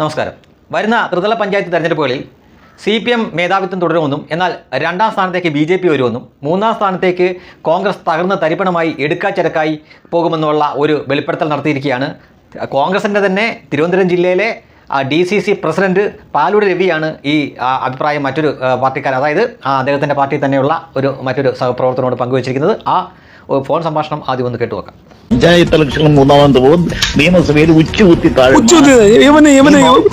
നമസ്കാരം. വരുന്ന ത്രിതല പഞ്ചായത്ത് തെരഞ്ഞെടുപ്പുകളിൽ സി പി എം മേധാവിത്വം തുടരുമെന്നും എന്നാൽ രണ്ടാം സ്ഥാനത്തേക്ക് ബി ജെ പി വരുമെന്നും മൂന്നാം സ്ഥാനത്തേക്ക് കോൺഗ്രസ് തകർന്ന് തരിപ്പണമായി എടുക്കാച്ചരക്കായി പോകുമെന്നുള്ള ഒരു വെളിപ്പെടുത്തൽ നടത്തിയിരിക്കുകയാണ്. കോൺഗ്രസിന്റെ തന്നെ തിരുവനന്തപുരം ജില്ലയിലെ D C C president Palode രവിയാണ് ഈ അഭിപ്രായം മറ്റൊരു പാർട്ടിക്കാർ അതായത് അദ്ദേഹത്തിന്റെ പാർട്ടിയിൽ തന്നെയുള്ള ഒരു മറ്റൊരു സഹപ്രവർത്തനോട് പങ്കുവച്ചിരിക്കുന്നത്. ആ ഫോൺ സംഭാഷണം ആദ്യം ഒന്ന് കേട്ടുവെക്കാം പഞ്ചായത്ത് ഇലക്ഷൻ മൂന്നാമത് പോകും നിയമസഭയിൽ ഉച്ചകുത്തി താഴെ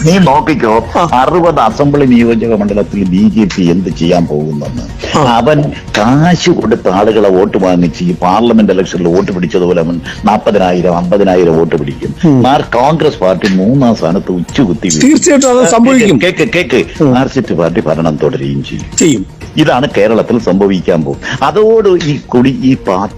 നീ നോക്കിക്കോ അറുപത് അസംബ്ലി നിയോജക മണ്ഡലത്തിൽ ബി ജെ പി എന്ത് ചെയ്യാൻ പോകുന്നെന്ന്. അവൻ കാശ് കൊടുത്ത ആളുകളെ വോട്ട് വാങ്ങിച്ച് ഈ പാർലമെന്റ് ഇലക്ഷനിൽ വോട്ട് പിടിച്ചതുപോലെ അവൻ നാൽപ്പതിനായിരം അമ്പതിനായിരം വോട്ട് പിടിക്കും. മാർ കോൺഗ്രസ് പാർട്ടി മൂന്നാം സ്ഥാനത്ത് ഉച്ചകുത്തി വീഴും. തീർച്ചയായിട്ടും അത് സംഭവിക്കും. കേക്ക് കേക്ക് മാർസിറ്റ് പാർട്ടി ഭരണം തുടരുകയും ചെയ്യും. ഇതാണ് കേരളത്തിൽ സംഭവിക്കാൻ പോകും അതോട് ഈ കുടി ഈ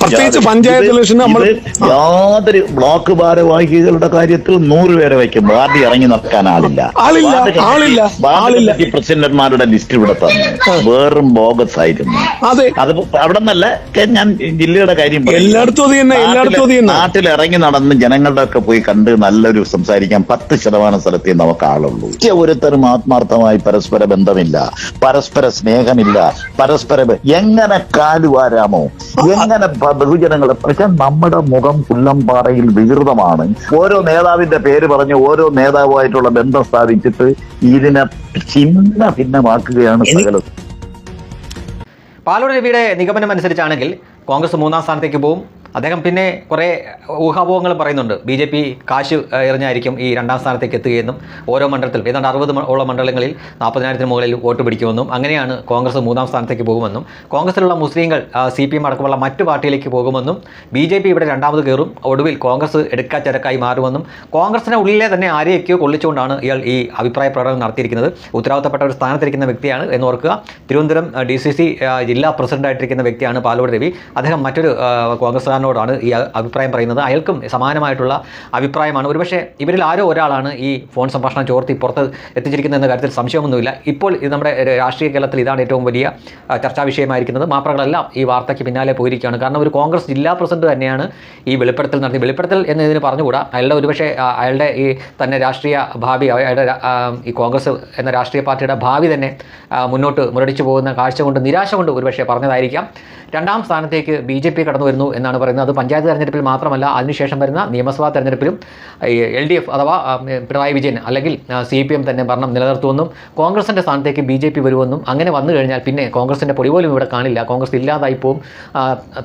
പ്രത്യേകിച്ച് പഞ്ചായത്ത് ഇലക്ഷൻ നമ്മൾ യാതൊരു ബ്ലോക്ക് ഭാരവാഹികളുടെ കാര്യത്തിൽ നൂറ് പേരെ വയ്ക്കും. പാർട്ടി ഇറങ്ങി നടക്കാൻ ആളില്ല. ആളില്ല, ആളില്ല, പ്രസിഡന്റുമാരുടെ ലിസ്റ്റ് ഇവിടെ തന്നെ. വേറും ബോഗസ് ആയിരുന്നു. അതെ. അത് അവിടെ നിന്നല്ല ഞാൻ ജില്ലയുടെ കാര്യം. എല്ലായിടത്തും എല്ലായിടത്തും നാട്ടിൽ ഇറങ്ങി നടന്ന് ജനങ്ങളുടെ ഒക്കെ പോയി കണ്ട് നല്ലൊരു സംസാരിക്കാൻ പത്ത് ശതമാനം സ്ഥലത്തേ നമുക്ക് ആളുള്ളൂ. ഒരുത്തരും ആത്മാർത്ഥമായി പരസ്പര ബന്ധമില്ല പരസ്പര സ്നേഹമില്ല പരസ്പര എങ്ങനെ കാലുവാരാമോ എങ്ങനെ ബ- ബഹുജനങ്ങളെ പക്ഷെ നമ്മുടെ മുഖം പുല്ലംപാറയിൽ വികൃതമാണ്. ഓരോ നേതാവിന്റെ പേര് പറഞ്ഞ് ഓരോ നേതാവുമായിട്ടുള്ള ബന്ധം സ്ഥാപിച്ചിട്ട് ഇതിനെ ഛിന്ന ഭിന്നമാക്കുകയാണ് സകലം. പാലോട് രവിയുടെ നിഗമനം അനുസരിച്ചാണെങ്കിൽ കോൺഗ്രസ് മൂന്നാം സ്ഥാനത്തേക്ക് പോകും. അദ്ദേഹം പിന്നെ കുറേ ഊഹാപോഹങ്ങൾ പറയുന്നുണ്ട്. ബി ജെ പി കാശ് എറിഞ്ഞായിരിക്കും ഈ രണ്ടാം സ്ഥാനത്തേക്ക് എത്തുകയെന്നും ഓരോ മണ്ഡലത്തിലും ഏതാണ്ട് അറുപത് ഉള്ള മണ്ഡലങ്ങളിൽ നാൽപ്പതിനായിരത്തിന് മുകളിൽ വോട്ട് പിടിക്കുമെന്നും അങ്ങനെയാണ് കോൺഗ്രസ് മൂന്നാം സ്ഥാനത്തേക്ക് പോകുമെന്നും കോൺഗ്രസിലുള്ള മുസ്ലിങ്ങൾ സി പി എം അടക്കമുള്ള മറ്റു പാർട്ടിയിലേക്ക് പോകുമെന്നും ബി ജെ പി ഇവിടെ രണ്ടാമത് കയറും ഒടുവിൽ കോൺഗ്രസ് എടുക്കാച്ചരക്കായി മാറുമെന്നും കോൺഗ്രസിന് ഉള്ളിലെ തന്നെ ആരെയൊക്കെയോ കൊള്ളിച്ചുകൊണ്ടാണ് ഇയാൾ ഈ അഭിപ്രായ പ്രകടനം നടത്തിയിരിക്കുന്നത്. ഉത്തരവാദിത്തപ്പെട്ട ഒരു സ്ഥാനത്തിരിക്കുന്ന വ്യക്തിയാണ് എന്ന് ഓർക്കുക. തിരുവനന്തപുരം ഡി സി സി ജില്ലാ പ്രസിഡന്റായിട്ടിരിക്കുന്ന വ്യക്തിയാണ് പാലോട് രവി. അദ്ദേഹം മറ്റൊരു ആ, കോൺഗ്രസ്സുകാരനോടാണ് ഈ അഭിപ്രായം പറയുന്നത്. അയാൾക്കും സമാനമായിട്ടുള്ള അഭിപ്രായമാണ്. ഒരുപക്ഷെ ഇവരിൽ ആരോ ഒരാളാണ് ഈ ഫോൺ സംഭാഷണം ചോർത്തി പുറത്ത് എത്തിച്ചിരിക്കുന്നത് എന്ന കാര്യത്തിൽ സംശയമൊന്നുമില്ല. ഇപ്പോൾ ഇത് നമ്മുടെ രാഷ്ട്രീയ കേരളത്തിൽ ഇതാണ് ഏറ്റവും വലിയ ചർച്ചാ വിഷയമായിരിക്കുന്നത്. മാപ്രകളെല്ലാം ഈ വാർത്തയ്ക്ക് പിന്നാലെ പോയിരിക്കുകയാണ്. കാരണം ഒരു കോൺഗ്രസ് ജില്ലാ പ്രസിഡന്റ് തന്നെയാണ് ഈ വെളിപ്പെടുത്തൽ നടത്തി. വെളിപ്പെടുത്തൽ എന്ന് ഇതിന് പറഞ്ഞുകൂടാ. അയാളുടെ ഒരുപക്ഷെ അയാളുടെ ഈ തന്നെ രാഷ്ട്രീയ ഭാവി അയാളുടെ ഈ കോൺഗ്രസ് എന്ന രാഷ്ട്രീയ പാർട്ടിയുടെ ഭാവി തന്നെ മുന്നോട്ട് മുരടിച്ചു പോകുന്ന കാഴ്ച കൊണ്ട് നിരാശ കൊണ്ട് ഒരുപക്ഷെ പറഞ്ഞതായിരിക്കാം. രണ്ടാം സ്ഥാനത്തേക്ക് ബി കടന്നു വരുന്നു എന്നാണ് പറയുന്നത്. അത് പഞ്ചായത്ത് തെരഞ്ഞെടുപ്പിൽ മാത്രമല്ല അതിനുശേഷം വരുന്ന നിയമസഭാ തെരഞ്ഞെടുപ്പിലും എൽ ഡി എഫ് അഥവാ പിണറായി വിജയൻ അല്ലെങ്കിൽ സി പി എം തന്നെ ഭരണം നിലനിർത്തുമെന്നും കോൺഗ്രസിന്റെ സ്ഥാനത്തേക്ക് ബി ജെ പി വരുമെന്നും അങ്ങനെ വന്നു കഴിഞ്ഞാൽ പിന്നെ കോൺഗ്രസിന്റെ പൊടി പോലും ഇവിടെ കാണില്ല. കോൺഗ്രസ് ഇല്ലാതായി പോകും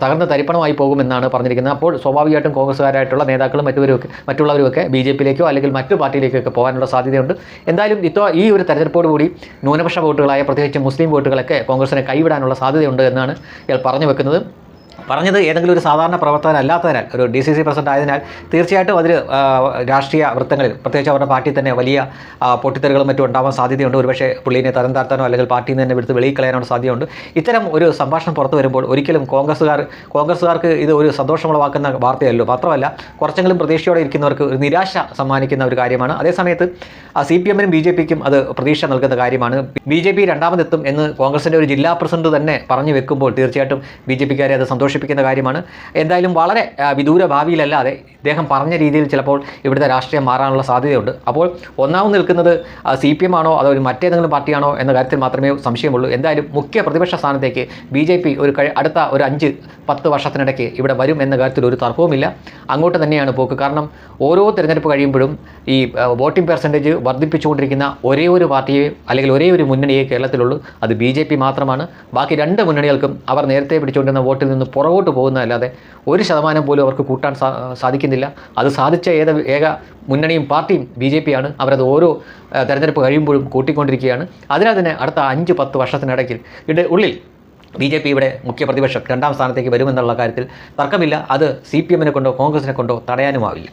തകർന്ന തരിപ്പണമായി പോകുമെന്നാണ് പറഞ്ഞിരിക്കുന്നത്. അപ്പോൾ സ്വാഭാവികമായിട്ടും കോൺഗ്രസ്സുകാരായിട്ടുള്ള നേതാക്കളും മറ്റുവരുമൊക്കെ മറ്റുള്ളവരുമൊക്കെ ബി ജെ പിയിലേക്കോ അല്ലെങ്കിൽ മറ്റു പാർട്ടിയിലേക്കൊക്കെ പോകാനുള്ള സാധ്യതയുണ്ട്. എന്തായാലും ഇത്തോ ഈ ഒരു തെരഞ്ഞെടുപ്പോടുകൂടി ന്യൂനപക്ഷ വോട്ടുകളായ പ്രത്യേകിച്ച് മുസ്ലിം വോട്ടുകളൊക്കെ കോൺഗ്രസിനെ കൈവിടാനുള്ള സാധ്യതയുണ്ട് എന്നാണ് ഇയാൾ പറഞ്ഞു വെക്കുന്നത്. പറഞ്ഞത് ഏതെങ്കിലും ഒരു സാധാരണ പ്രവർത്തകൻ അല്ലാത്തതിനാൽ ഒരു ഡി സി സി പ്രസിഡന്റ് ആയതിനാൽ തീർച്ചയായിട്ടും അതിൽ രാഷ്ട്രീയ വൃത്തങ്ങളിൽ പ്രത്യേകിച്ച് അവരുടെ പാർട്ടി തന്നെ വലിയ പൊട്ടിത്തെറികളും മറ്റും ഉണ്ടാവാൻ സാധ്യതയുണ്ട്. ഒരുപക്ഷെ പുള്ളിനെ തരം താഴ്ത്താനോ അല്ലെങ്കിൽ പാർട്ടിയിൽ നിന്ന് തന്നെ എടുത്ത് വെളിയിൽ കളയാനോ സാധ്യതയുണ്ട്. ഇത്തരം ഒരു സംഭാഷണം പുറത്തു വരുമ്പോൾ ഒരിക്കലും കോൺഗ്രസ്സുകാർ കോൺഗ്രസ്സുകാർക്ക് ഇത് ഒരു സന്തോഷമുളവാക്കുന്ന വാർത്തയല്ലോ. മാത്രമല്ല കുറച്ചെങ്കിലും പ്രതീക്ഷയോടെ ഇരിക്കുന്നവർക്ക് ഒരു നിരാശ സമ്മാനിക്കുന്ന ഒരു കാര്യമാണ്. അതേസമയത്ത് സി പി എമ്മിനും ബി ജെ പിക്കും അത് പ്രതീക്ഷ നൽകുന്ന കാര്യമാണ്. ബി ജെ പി രണ്ടാമതെത്തും എന്ന് കോൺഗ്രസിന്റെ ഒരു ജില്ലാ പ്രസിഡന്റ് തന്നെ പറഞ്ഞു വെക്കുമ്പോൾ തീർച്ചയായിട്ടും ബി ജെ പിക്കാരെ അത് സന്തോഷിപ്പിക്കുന്ന കാര്യമാണ്. എന്തായാലും വളരെ വിദൂര ഭാവിയിലല്ലാതെ ഇദ്ദേഹം പറഞ്ഞ രീതിയിൽ ചിലപ്പോൾ ഇവിടുത്തെ രാഷ്ട്രീയം മാറാനുള്ള സാധ്യതയുണ്ട്. അപ്പോൾ ഒന്നാമത് നിൽക്കുന്നത് സി പി എം ആണോ അതോ മറ്റേതെങ്കിലും പാർട്ടിയാണോ എന്ന കാര്യത്തിൽ മാത്രമേ സംശയമുള്ളൂ. എന്തായാലും മുഖ്യ പ്രതിപക്ഷ സ്ഥാനത്തേക്ക് ബി ജെ പി ഒരു അടുത്ത ഒരു അഞ്ച് പത്ത് വർഷത്തിനിടയ്ക്ക് ഇവിടെ വരും എന്ന കാര്യത്തിൽ ഒരു തർക്കവുമില്ല. അങ്ങോട്ട് തന്നെയാണ് പോക്ക്. കാരണം ഓരോ തിരഞ്ഞെടുപ്പ് കഴിയുമ്പോഴും ഈ വോട്ടിംഗ് പെർസെന്റേജ് വർദ്ധിപ്പിച്ചുകൊണ്ടിരിക്കുന്ന ഒരേ ഒരു പാർട്ടിയെ അല്ലെങ്കിൽ ഒരേ ഒരു മുന്നണിയെ കേരളത്തിലുള്ളൂ. അത് ബി ജെ പി മാത്രമാണ്. ബാക്കി രണ്ട് മുന്നണികൾക്കും അവർ നേരത്തെ പിടിച്ചുകൊണ്ടിരുന്ന വോട്ടിൽ നിന്ന് പുറകോട്ട് പോകുന്നതല്ലാതെ ഒരു ശതമാനം പോലും അവർക്ക് കൂട്ടാൻ സാ സാധിക്കുന്നില്ല അത് സാധിച്ച ഏത് ഏക മുന്നണിയും പാർട്ടിയും ബി ജെ പിയാണ്. അവരത് ഓരോ തെരഞ്ഞെടുപ്പ് കഴിയുമ്പോഴും കൂട്ടിക്കൊണ്ടിരിക്കുകയാണ്. അതിനാൽ തന്നെ അടുത്ത അഞ്ച് പത്ത് വർഷത്തിനിടയ്ക്ക് ഇവിടെ ഉള്ളിൽ ബി ജെ പി ഇവിടെ മുഖ്യ പ്രതിപക്ഷം രണ്ടാം സ്ഥാനത്തേക്ക് വരുമെന്നുള്ള കാര്യത്തിൽ തർക്കമില്ല. അത് സി പി എമ്മിനെ കൊണ്ടോ കോൺഗ്രസിനെ കൊണ്ടോ തടയാനുമാവില്ല.